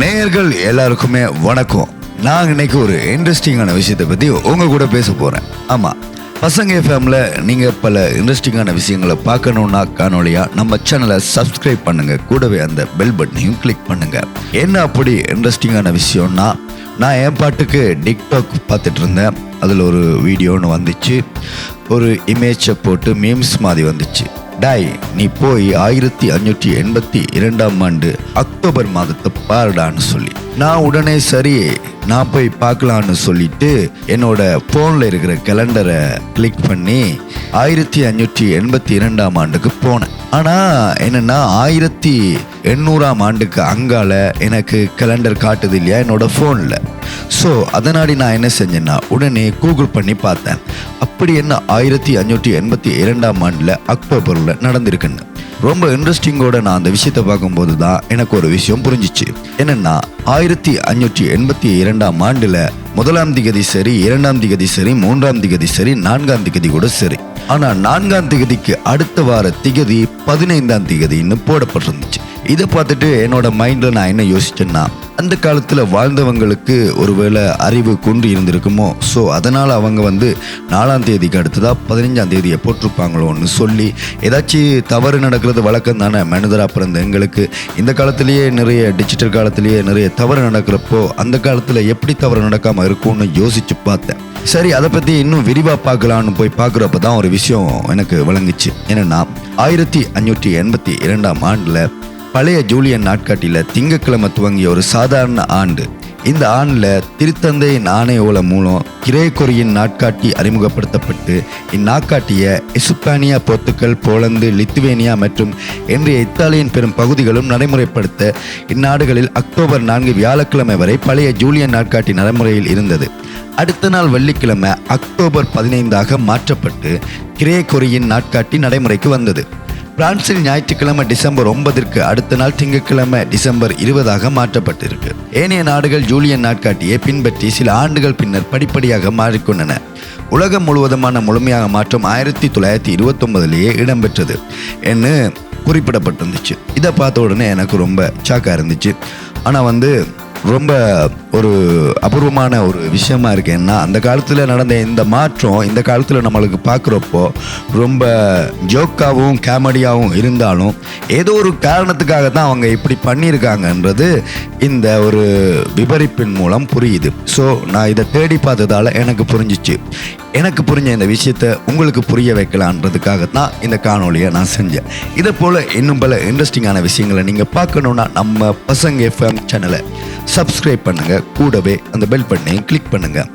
நேயர்கள் எல்லாருக்குமே வணக்கம். நான் இன்னைக்கு ஒரு இன்ட்ரெஸ்டிங்கான விஷயத்தை பற்றி உங்க கூட பேச போகிறேன் ஆமாம் பசங்க எஃப்எம்ல நீங்கள் பல இன்ட்ரெஸ்டிங்கான விஷயங்களை பார்க்கணுன்னா காணொலியா நம்ம சேனலை சப்ஸ்கிரைப் பண்ணுங்க. கூடவே அந்த பெல் பட்டனையும் கிளிக் பண்ணுங்க. என்ன அப்படி இன்ட்ரெஸ்டிங்கான விஷயம்னா நான் என் பாட்டுக்கு டிக்டாக் பார்த்துட்டு இருந்தேன். அதில் ஒரு வீடியோன்னு வந்துச்சு. ஒரு இமேஜை போட்டு மீம்ஸ் மாதிரி வந்துச்சு. டாய் நீ போய் ஆயிரத்தி அஞ்சூற்றி எண்பத்தி இரண்டாம் ஆண்டு அக்டோபர் மாதத்தை பாருடான்னு சொல்லி. நான் உடனே சரி நான் போய் பார்க்கலான்னு சொல்லிட்டு என்னோட ஃபோனில் இருக்கிற கேலண்டரை கிளிக் பண்ணி ஆயிரத்தி அஞ்சூற்றி எண்பத்தி இரண்டாம் ஆண்டுக்கு போனேன். ஆனால் என்னென்னா ஆயிரத்தி எண்ணூறாம் ஆண்டுக்கு அங்கால எனக்கு கேலண்டர் காட்டுது இல்லையா என்னோட ஃபோனில் ஸோ அதனாடி நான் என்ன செஞ்சேன்னா உடனே கூகுள் பண்ணி பார்த்தேன். அப்படி என்ன ஆயிரத்தி அஞ்சூற்றி எண்பத்தி இரண்டாம் ஆண்டில் அக்டோபரில் நடந்திருக்குன்னு. ரொம்ப இன்ட்ரெஸ்டிங்கோட நான் அந்த விஷயத்தை பார்க்கும்போது தான் எனக்கு ஒரு விஷயம் புரிஞ்சிச்சு. என்னன்னா ஆயிரத்தி அஞ்சூற்றி எண்பத்தி இரண்டாம் ஆண்டுல முதலாம் திகதி சரி இரண்டாம் திகதி சரி மூன்றாம் திகதி சரி நான்காம் திகதி கூட சரி. ஆனா நான்காம் திகதிக்கு அடுத்த வார திகதி பதினைந்தாம் திகதின்னு போடப்பட்டிருந்துச்சு. இதை பார்த்துட்டு என்னோட மைண்டில் நான் என்ன யோசிச்சேன்னா அந்த காலத்தில் வாழ்ந்தவங்களுக்கு ஒருவேளை அறிவு கொண்டு இருந்திருக்குமோ? ஸோ அதனால் அவங்க வந்து நாலாம் தேதிக்கு அடுத்ததாக பதினஞ்சாம் தேதியை போட்டிருப்பாங்களோன்னு சொல்லி ஏதாச்சும் தவறு நடக்கிறது வழக்கம் தானே? மனிதராக பிறந்த எங்களுக்கு. இந்த காலத்திலேயே நிறைய டிஜிட்டல் காலத்திலேயே நிறைய தவறு நடக்கிறப்போ அந்த காலத்தில் எப்படி தவறு நடக்காமல் இருக்கும்னு யோசித்து பார்த்தேன். சரி அதை பற்றி இன்னும் விரிவாக பார்க்கலான்னு போய் பார்க்குறப்ப தான் ஒரு விஷயம் எனக்கு விளங்குச்சு. என்னென்னா ஆயிரத்தி அஞ்சூற்றி எண்பத்தி இரண்டாம் ஆண்டில் பழைய ஜூலியன் நாட்காட்டியில் திங்கக்கிழமை துவங்கிய ஒரு சாதாரண ஆண்டு. இந்த ஆண்டில் திருத்தந்தையின் ஆணையோல மூலம் கிரேக்கொரியின் நாட்காட்டி அறிமுகப்படுத்தப்பட்டு இந்நாட்காட்டிய எசுப்பானியா போர்த்துக்கல் போலந்து லித்துவேனியா மற்றும் இன்றைய இத்தாலியின் பெரும் பகுதிகளும் நடைமுறைப்படுத்த இந்நாடுகளில் அக்டோபர் நான்கு வியாழக்கிழமை வரை பழைய ஜூலியன் நாட்காட்டி நடைமுறையில் இருந்தது. அடுத்த நாள் வெள்ளிக்கிழமை அக்டோபர் பதினைந்தாக மாற்றப்பட்டு கிரேக்கொரியின் நாட்காட்டி நடைமுறைக்கு வந்தது. பிரான்சில் ஞாயிற்றுக்கிழமை டிசம்பர் ஒன்பதிற்கு அடுத்த நாள் திங்கட்கிழமை டிசம்பர் இருபதாக மாற்றப்பட்டிருக்கு. ஏனைய நாடுகள் ஜூலியன் நாட்காட்டியை பின்பற்றி சில ஆண்டுகள் பின்னர் படிப்படியாக மாறிக்கொண்டன. உலகம் முழுவதுமான முழுமையாக மாற்றம் ஆயிரத்தி தொள்ளாயிரத்தி இருபத்தொன்பதுலேயே இடம்பெற்றது என்று குறிப்பிடப்பட்டிருந்துச்சு. இதை பார்த்த உடனே எனக்கு ரொம்ப ஷாக்காக இருந்துச்சு. ஆனால் வந்து ரொம்ப ஒரு அபூர்வமான ஒரு விஷயமா இருக்கு. ஏன்னா அந்த காலத்தில் நடந்த இந்த மாற்றம் இந்த காலத்தில் நம்மளுக்கு பார்க்குறப்போ ரொம்ப ஜோக்காகவும் காமெடியாகவும் இருந்தாலும் ஏதோ ஒரு காரணத்துக்காக தான் அவங்க இப்படி பண்ணியிருக்காங்கன்றது இந்த ஒரு விபரிப்பின் மூலம் புரியுது. ஸோ நான் இதை தேடி பார்த்ததால் எனக்கு புரிஞ்சிச்சு. எனக்கு புரிஞ்ச இந்த விஷயத்த உங்களுக்கு புரிய வைக்கலான்றதுக்காக தான் இந்த காணொலியை நான் செஞ்சேன். இதை போல் இன்னும் பல இன்ட்ரெஸ்டிங்கான விஷயங்களை நீங்கள் பார்க்கணுன்னா நம்ம பசங்க எஃப்எம் சேனலை சப்ஸ்கிரைப் பண்ணுங்கள் கூடவே அந்த பெல் பட்டனையும் கிளிக் பண்ணுங்கள்